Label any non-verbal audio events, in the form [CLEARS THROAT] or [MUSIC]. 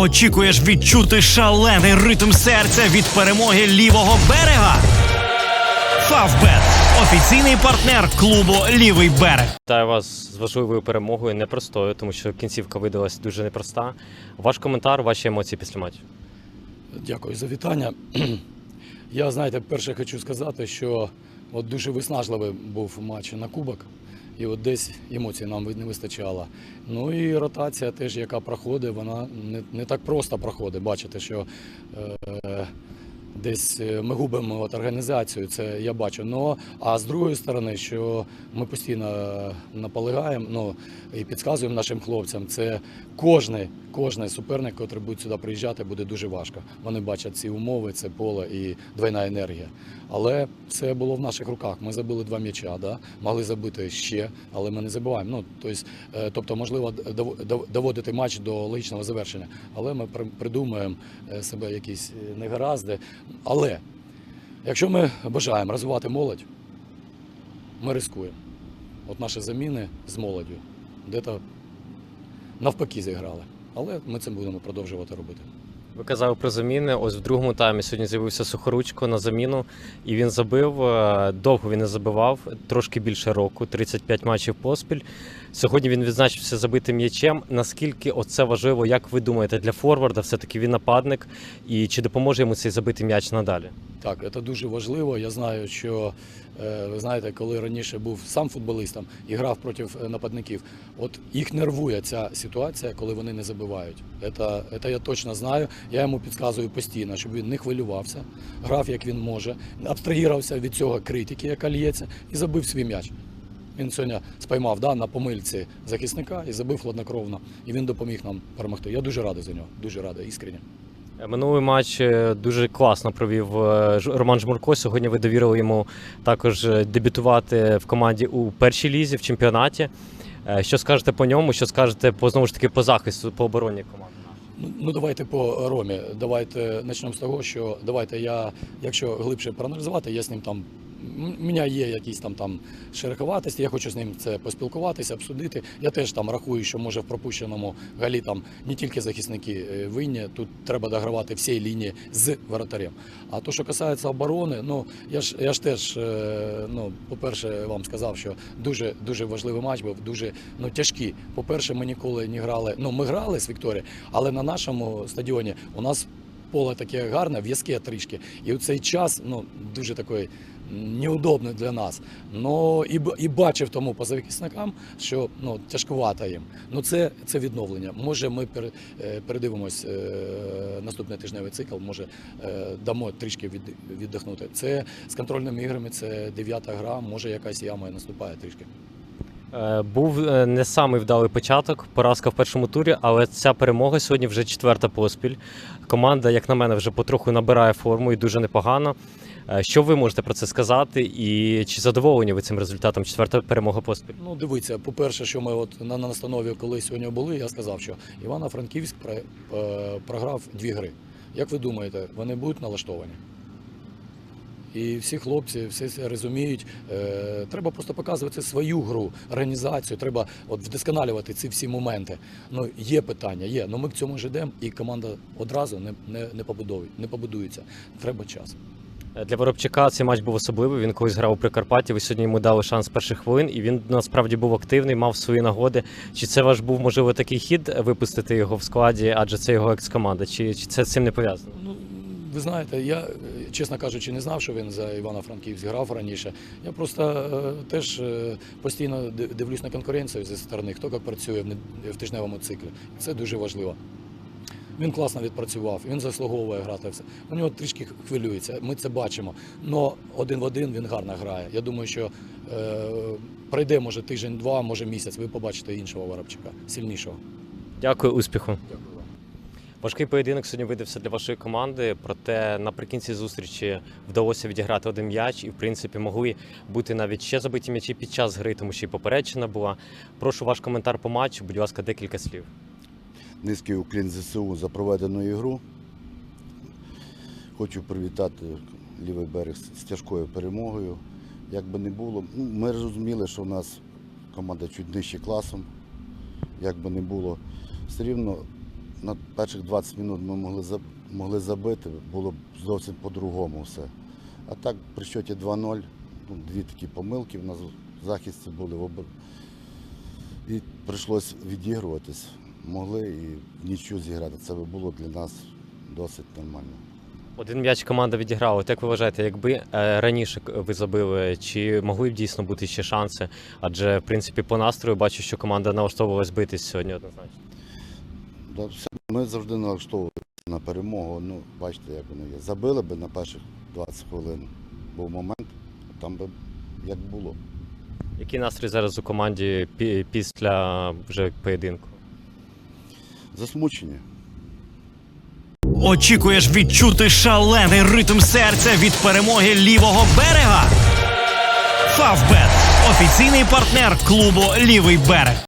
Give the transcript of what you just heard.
Очікуєш відчути шалений ритм серця від перемоги лівого берега? Фавбет офіційний партнер клубу Лівий берег. Вітаю вас з важливою перемогою, непростою, тому що кінцівка видалась дуже непроста. Ваш коментар, ваші емоції після матчу. Дякую за вітання. [CLEARS THROAT] Я, знаєте, перше хочу сказати, що от дуже виснажливий був матч на кубок, і от десь емоцій нам не вистачало. Ну і ротація теж, яка проходить, вона не, не так просто проходить. Бачите, що е, десь е, ми губимо от організацію, це я бачу. Ну, а з другої сторони, що ми постійно наполягаємо ну, і підказуємо нашим хлопцям, це кожний, кожний суперник, який буде сюди приїжджати, буде дуже важко. Вони бачать ці умови, це поле і двойна енергія. Але все було в наших руках. Ми забили два м'яча, да? могли забити ще, але ми не забуваємо. Ну, тобто, е, тобто, можливо, дов- дов- доводити матч до логічного завершення. Але ми при- придумаємо е, себе якісь е, негаразди. Але якщо ми бажаємо розвивати молодь, ми рискуємо. От наші заміни з молоддю де-то навпаки зіграли. Але ми це будемо продовжувати робити. Ви казали про заміни. Ось в другому таймі сьогодні з'явився Сухоручко на заміну, і він забив. Е, Довго він не забивав, трошки більше року, 35 матчів поспіль. Сьогодні він відзначився забитим м'ячем. Наскільки оце важливо, як ви думаєте, для форварда все-таки він нападник, і чи допоможе йому цей забитий м'яч надалі? Так, це дуже важливо. Я знаю, що е, ви знаєте, коли раніше був сам футболістом і грав проти е, нападників, от їх нервує ця ситуація, коли вони не забивають. Це, це я точно знаю. Я йому підказую постійно, щоб він не хвилювався, грав як він може, абстрагувався від цього критики, яка лється, і забив свій м'яч. Він сьогодні спіймав да, на помильці захисника і забив хладнокровно. І він допоміг нам перемогти. Я дуже радий за нього, дуже радий, іскренне. Е, Минулий матч е, дуже класно провів е, Роман Жмурко. Сьогодні ви довірили йому також дебютувати в команді у першій лізі в чемпіонаті. Що скажете по ньому? Що скажете по знову ж таки по захисту, по обороні команди? Ну, ну давайте по Ромі. Давайте почнемо з того, що давайте я, якщо глибше проаналізувати, я з ним там. У мене є якісь там там шероховатості, я хочу з ним це поспілкуватися, обсудити. Я теж там рахую, що може в пропущеному галі там не тільки захисники е, винні, тут треба догравати всі лінії з воротарем. А то, що касається оборони, ну я ж я ж теж, е, ну, по-перше, вам сказав, що дуже дуже важливий матч був, дуже ну, тяжкий. По-перше, ми ніколи не грали. Ну, ми грали з Вікторією, але на нашому стадіоні у нас поле таке гарне, в'язке трішки. І у цей час ну, дуже такий неудобний для нас. Ну і, і бачив тому по захисникам, що ну, тяжкувато їм. Ну це, це відновлення. Може, ми пер, е, передивимось е, наступний тижневий цикл, може е, дамо трішки від, віддихнути. Це з контрольними іграми, це дев'ята гра, може якась яма наступає трішки. Е, Був е, не самий вдалий початок, поразка в першому турі, але ця перемога сьогодні вже четверта поспіль. Команда, як на мене, вже потроху набирає форму і дуже непогано. Е, Що ви можете про це сказати? І чи задоволені ви цим результатом? Четверта перемога поспіль? Ну, дивіться, по-перше, що ми от на, на настанові, коли сьогодні були, я сказав, що Івано-Франківськ про, програв дві гри. Як ви думаєте, вони будуть налаштовані? І всі хлопці всі розуміють. Е, треба просто показувати свою гру, організацію. Треба от вдосконалювати ці всі моменти. Ну є питання, є. Ну ми к цьому ж йдемо, і команда одразу не, не, не побудує, не побудується. Треба час. Для Воробчака цей матч був особливий. Він колись грав у Прикарпатті. Ви сьогодні йому дали шанс перших хвилин, і він насправді був активний, мав свої нагоди. Чи це ваш був можливо такий хід випустити його в складі, адже це його екс-команда? Чи, чи це з цим не пов'язано? Ви знаєте, я, е, чесно кажучи, не знав, що він за Івано-Франківськ грав раніше. Я просто е, теж е, постійно дивлюсь на конкуренцію зі сторони, хто як працює в, тижневому циклі. Це дуже важливо. Він класно відпрацював, він заслуговує грати все. У нього трішки хвилюється, ми це бачимо. Но один в один він гарно грає. Я думаю, що е, пройде може тиждень-два, може місяць. Ви побачите іншого Воробчика, сильнішого. Дякую, успіху. Дякую. Важкий поєдинок сьогодні видався для вашої команди, проте наприкінці зустрічі вдалося відіграти один м'яч, і в принципі могли бути навіть ще забиті м'ячі під час гри, тому що і попереджена була. Прошу ваш коментар по матчу, будь ласка, декілька слів. Низький уклін ЗСУ за проведену ігру. Хочу привітати лівий берег з тяжкою перемогою. Як би не було, ну, ми розуміли, що у нас команда чуть нижче класом. Як би не було, все рівно на перших 20 минут ми могли, могли забити, було б зовсім по-другому все. А так, при счеті 2-0, ну, дві такі помилки в нас в захисті були. в обо- І прийшлось відігруватись. Могли і в нічю зіграти. Це би було для нас досить нормально. Один м'яч команда відіграла. От як ви вважаєте, якби е, раніше ви забили, чи могли б дійсно бути ще шанси? Адже в принципі по настрою бачу, що команда налаштовувалась битись сьогодні однозначно. Да, все. Ми завжди налаштовувалися на перемогу. Ну, бачите, як воно є. Забили би на перших 20 хвилин. Був момент, там би як було. Який настрій зараз у команді пі- після вже поєдинку? Засмучені. Очікуєш відчути шалений ритм серця від перемоги лівого берега? Фавбет офіційний партнер клубу Лівий берег.